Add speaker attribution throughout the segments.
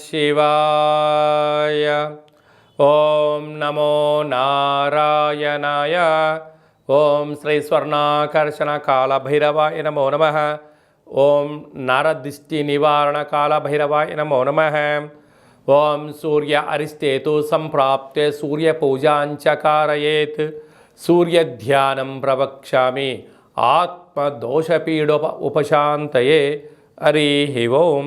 Speaker 1: శివాయ ఓం నమో నారాయణాయ ఓం శ్రీ స్వర్ణాకర్షణ కాళభైరవాయ నమో నమ ఓం నరదిష్టి నివారణ కాళభైరవాయ నమో నమ ఓం సూర్య అరిష్టేతు సంప్రాప్తే సూర్యపూజాంచ కారయేత్ సూర్యధ్యానం ప్రవక్ష్యామి ఆత్మదోషపీడోప ఉపశాంతయే హరి ఓం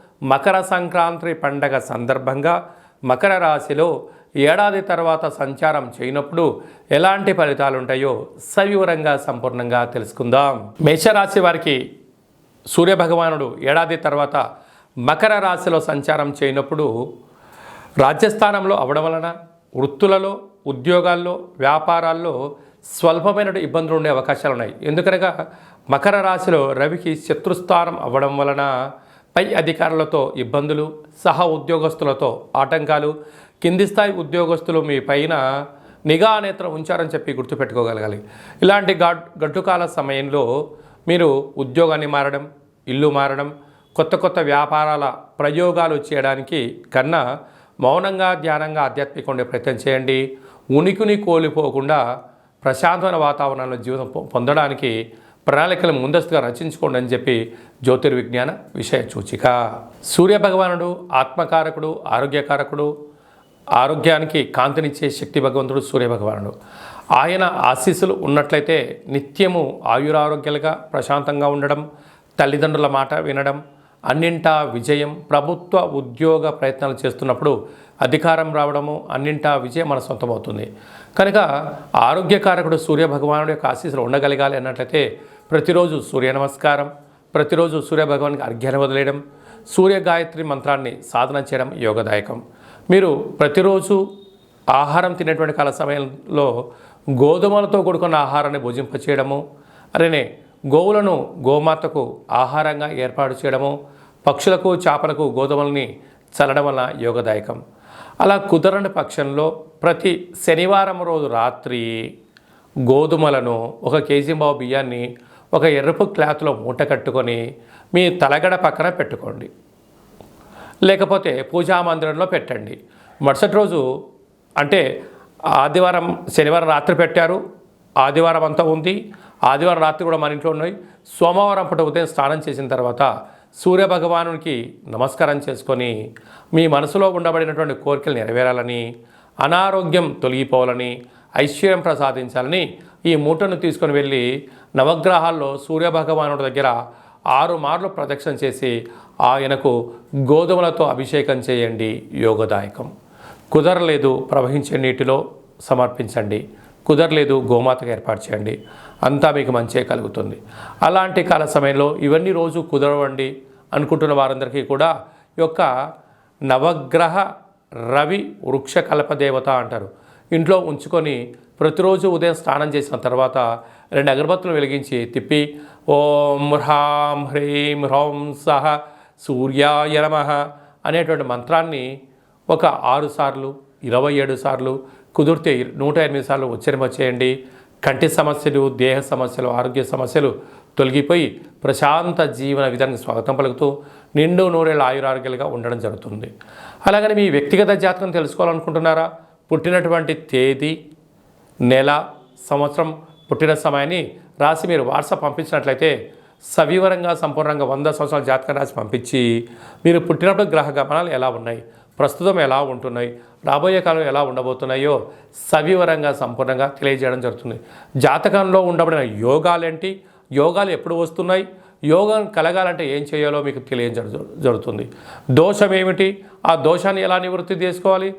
Speaker 1: మకర సంక్రాంతి పండగ సందర్భంగా మకర రాశిలో ఏడాది తర్వాత సంచారం చేయనప్పుడు ఎలాంటి ఫలితాలు ఉంటాయో సవివరంగా సంపూర్ణంగా తెలుసుకుందాం. మేషరాశి వారికి సూర్యభగవానుడు ఏడాది తర్వాత మకర రాశిలో సంచారం చేయనప్పుడు రాజ్యస్థానంలో అవడం వలన వృత్తులలో ఉద్యోగాల్లో వ్యాపారాల్లో స్వల్పమైన ఇబ్బందులు ఉండే అవకాశాలు ఉన్నాయి ఎందుకనగా మకర రాశిలో రవికి శత్రుస్థానం అవ్వడం వలన పై అధికారులతో ఇబ్బందులు సహ ఉద్యోగస్తులతో ఆటంకాలు కింది స్థాయి ఉద్యోగస్తులు మీ పైన నిఘా నేత్రం ఉంచారని చెప్పి గుర్తుపెట్టుకోగలగాలి. ఇలాంటి గడ్ గడ్డుకాల సమయంలో మీరు ఉద్యోగాన్ని మారడం ఇల్లు మారడం కొత్త కొత్త వ్యాపారాల ప్రయోగాలు చేయడానికి కన్నా మౌనంగా ధ్యానంగా ఆధ్యాత్మిక ఉండే ప్రయత్నం చేయండి. ఉనికిని కోల్పోకుండా ప్రశాంతమైన వాతావరణంలో జీవితం పొందడానికి ప్రణాళికలు ముందస్తుగా రచించుకోండి అని చెప్పి జ్యోతిర్విజ్ఞాన విషయ సూచిక. సూర్య భగవానుడు ఆత్మకారకుడు ఆరోగ్యకారకుడు ఆరోగ్యానికి కాంతినిచ్చే శక్తి భగవంతుడు సూర్య భగవానుడు ఆయన ఆశీస్సులు ఉన్నట్లయితే నిత్యము ఆయురారోగ్యాలుగా ప్రశాంతంగా ఉండడం తల్లిదండ్రుల మాట వినడం అన్నింటా విజయం ప్రభుత్వ ఉద్యోగ ప్రయత్నాలు చేస్తున్నప్పుడు అధికారం రావడము అన్నింటా విజయం మన సొంతమవుతుంది. కనుక ఆరోగ్యకారకుడు సూర్య భగవానుడి యొక్క ఆశీస్సులు ఉండగలగాలి అన్నట్లయితే ప్రతిరోజు సూర్య నమస్కారం ప్రతిరోజు సూర్య భగవానికి అర్ఘ్యాన్ని వదిలేయడం సూర్య గాయత్రి మంత్రాన్ని సాధన చేయడం యోగదాయకం. మీరు ప్రతిరోజు ఆహారం తినేటువంటి కాల సమయంలో గోధుమలతో కూడుకున్న ఆహారాన్ని భుజింపచేయడము అలానే గోవులను గోమాతకు ఆహారంగా ఏర్పాటు చేయడము పక్షులకు చేపలకు గోధుమల్ని చల్లడం వల్ల యోగదాయకం. అలా కుదరని పక్షంలో ప్రతి శనివారం రోజు రాత్రి గోధుమలను ఒక కేజీ బావు బియ్యాన్ని ఒక ఎరుపు క్లాత్లో మూట కట్టుకొని మీ తలగడ పక్కన పెట్టుకోండి. లేకపోతే పూజా మందిరంలో పెట్టండి. మరుసటి రోజు అంటే ఆదివారం శనివారం రాత్రి పెట్టారు. ఆదివారం అంతా ఉంది. ఆదివారం రాత్రి కూడా మన ఇంట్లో ఉన్నాయి. సోమవారం పూట ఉదయం స్నానం చేసిన తర్వాత సూర్య భగవానునికి నమస్కారం చేసుకొని మీ మనసులో ఉండబడినటువంటి కోరికలు నెరవేరాలని అనారోగ్యం తొలగిపోవాలని ఐశ్వర్యం ప్రసాదించాలని ఈ మూటను తీసుకొని వెళ్ళి నవగ్రహాల్లో సూర్య భగవానుడి దగ్గర ఆరు మార్లు ప్రదక్షిణ చేసి ఆయనకు గోధుమలతో అభిషేకం చేయండి యోగదాయకం. కుదరలేదు ప్రవహించే నీటిలో సమర్పించండి. కుదరలేదు గోమాతకు ఏర్పాటు చేయండి. అంతా మీకు మంచే కలుగుతుంది. అలాంటి కాల సమయంలో ఇవన్నీ రోజు కుదరవండి అనుకుంటున్న వారందరికీ కూడా ఈ యొక్క నవగ్రహ రవి వృక్ష కల్పదేవత అంటారు. ఇంట్లో ఉంచుకొని ప్రతిరోజు ఉదయం స్నానం చేసిన తర్వాత రెండు అగరబత్తులు వెలిగించి తిప్పి ఓం హ్రాం హ్రీం హ్రౌం సహ సూర్యాయ నమ అనేటువంటి మంత్రాన్ని ఒక ఆరు సార్లు ఇరవై ఏడు సార్లు కుదిరితే నూట ఎనిమిది సార్లు ఉచ్చరింప చేయండి. కంటి సమస్యలు దేహ సమస్యలు ఆరోగ్య సమస్యలు తొలగిపోయి ప్రశాంత జీవన విధానానికి స్వాగతం పలుకుతూ నిండు నూరేళ్ళ ఆయురారోగ్యాలుగా ఉండడం జరుగుతుంది. అలాగని మీ వ్యక్తిగత జాతకం తెలుసుకోవాలనుకుంటున్నారా? పుట్టినటువంటి తేదీ నెల సంవత్సరం పుట్టిన సమయాన్ని రాసి మీరు వాట్సాప్ పంపించినట్లయితే సవివరంగా సంపూర్ణంగా వంద సంవత్సరాల జాతకం రాసి పంపించి మీరు పుట్టినప్పుడు గ్రహ గమనాలు ఎలా ఉన్నాయి? ప్రస్తుతం ఎలా ఉంటున్నాయి? రాబోయే కాలం ఎలా ఉండబోతున్నాయో సవివరంగా సంపూర్ణంగా తెలియజేయడం జరుగుతుంది. జాతకంలో ఉండబడిన యోగాలేంటి యోగాలు ఎప్పుడు వస్తున్నాయి? యోగం కలగాలంటే ఏం చేయాలో మీకు తెలియజ జరుగుతుంది. దోషం ఏమిటి? ఆ దోషాన్ని ఎలా నివృత్తి చేసుకోవాలి?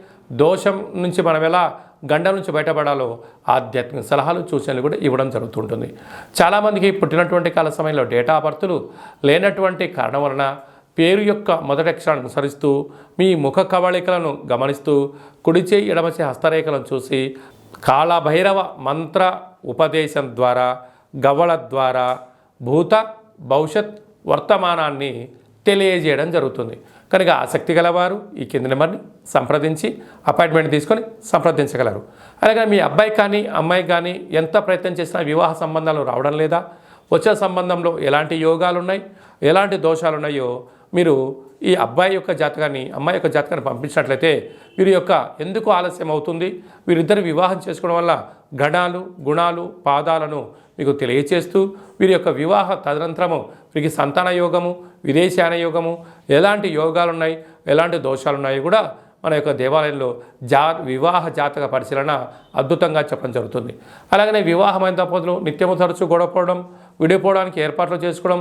Speaker 1: దోషం నుంచి మనం ఎలా గండ నుంచి బయటపడాలో ఆధ్యాత్మిక సలహాలు సూచనలు కూడా ఇవ్వడం జరుగుతుంటుంది. చాలామందికి పుట్టినటువంటి కాల సమయంలో డేటా బర్తులు లేనటువంటి కారణం వలన పేరు యొక్క మొదటి అక్షరాన్ని అనుసరిస్తూ మీ ముఖ కవళికలను గమనిస్తూ కుడిచే ఎడమచే హస్తరేఖలను చూసి కాళభైరవ మంత్ర ఉపదేశం ద్వారా గవ్వల ద్వారా భూత భవిష్యత్ వర్తమానాన్ని తెలియజేయడం జరుగుతుంది. కనుక ఆసక్తి గలవారు ఈ కింది నెంబర్ని సంప్రదించి అపాయింట్మెంట్ తీసుకొని సంప్రదించగలరు. అలాగే మీ అబ్బాయి కానీ అమ్మాయి కానీ ఎంత ప్రయత్నం చేసినా వివాహ సంబంధాలు రావడం లేదా వచ్చే సంబంధంలో ఎలాంటి యోగాలు ఉన్నాయి ఎలాంటి దోషాలు ఉన్నాయో మీరు ఈ అబ్బాయి యొక్క జాతకాన్ని అమ్మాయి యొక్క జాతకాన్ని పంపించినట్లయితే వీరి యొక్క ఎందుకు ఆలస్యం అవుతుంది? వీరిద్దరు వివాహం చేసుకోవడం వల్ల గణాలు గుణాలు పాదాలను మీకు తెలియచేస్తూ వీరి యొక్క వివాహ తదనంతరము వీరికి సంతాన యోగము విదేశాన యోగము ఎలాంటి యోగాలు ఉన్నాయి ఎలాంటి దోషాలు ఉన్నాయి కూడా మన యొక్క దేవాలయంలో జా వివాహ జాతక పరిశీలన అద్భుతంగా చెప్పడం జరుగుతుంది. అలాగనే వివాహమైన దంపతులు నిత్యము తరచూ గొడవపోవడం విడిపోవడానికి ఏర్పాట్లు చేసుకోవడం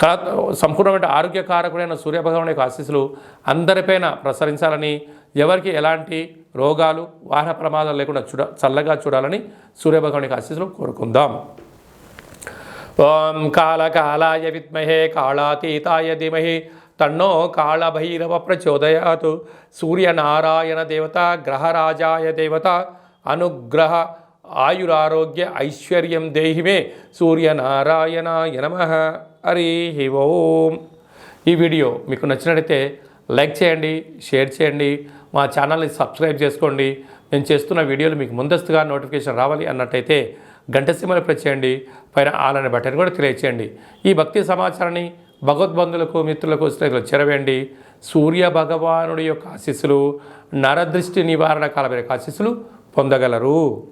Speaker 1: కళా సంపూర్ణమైన ఆరోగ్యకారకుడైన సూర్యభగవాన్ యొక్క ఆశీస్సులు అందరిపైన ప్రసరించాలని ఎవరికి ఎలాంటి రోగాలు వాహన ప్రమాదాలు లేకుండా చూడ చల్లగా చూడాలని సూర్యభగవాన్ యొక్క ఆశీస్సులు కోరుకుందాం. ఓం కాళకాళాయ విద్మహే కాళాతీతాయ ధీమహి తన్నో కాళభైరవ ప్రచోదయాత్. సూర్యనారాయణ దేవత గ్రహరాజాయ దేవత అనుగ్రహ ఆయురారోగ్య ఐశ్వర్యం దేహిమే సూర్యనారాయణాయ నమ. హరి ఓం. ఈ వీడియో మీకు నచ్చినట్లయితే లైక్ చేయండి షేర్ చేయండి మా ఛానల్ని సబ్స్క్రైబ్ చేసుకోండి. మేము చేస్తున్న వీడియోలు మీకు ముందస్తుగా నోటిఫికేషన్ రావాలి అన్నట్టయితే గంట సీమలు ప్రెస్ చేయండి పైన ఆలనే బటన్ కూడా తెలియచేయండి ఈ భక్తి సమాచారాన్ని భగవద్బంధులకు మిత్రులకు స్నేహితులకు చెరవేయండి. సూర్య భగవానుడి యొక్క ఆశీస్సులు నరదృష్టి నివారణ కాలమైన ఆశీస్సులు పొందగలరు.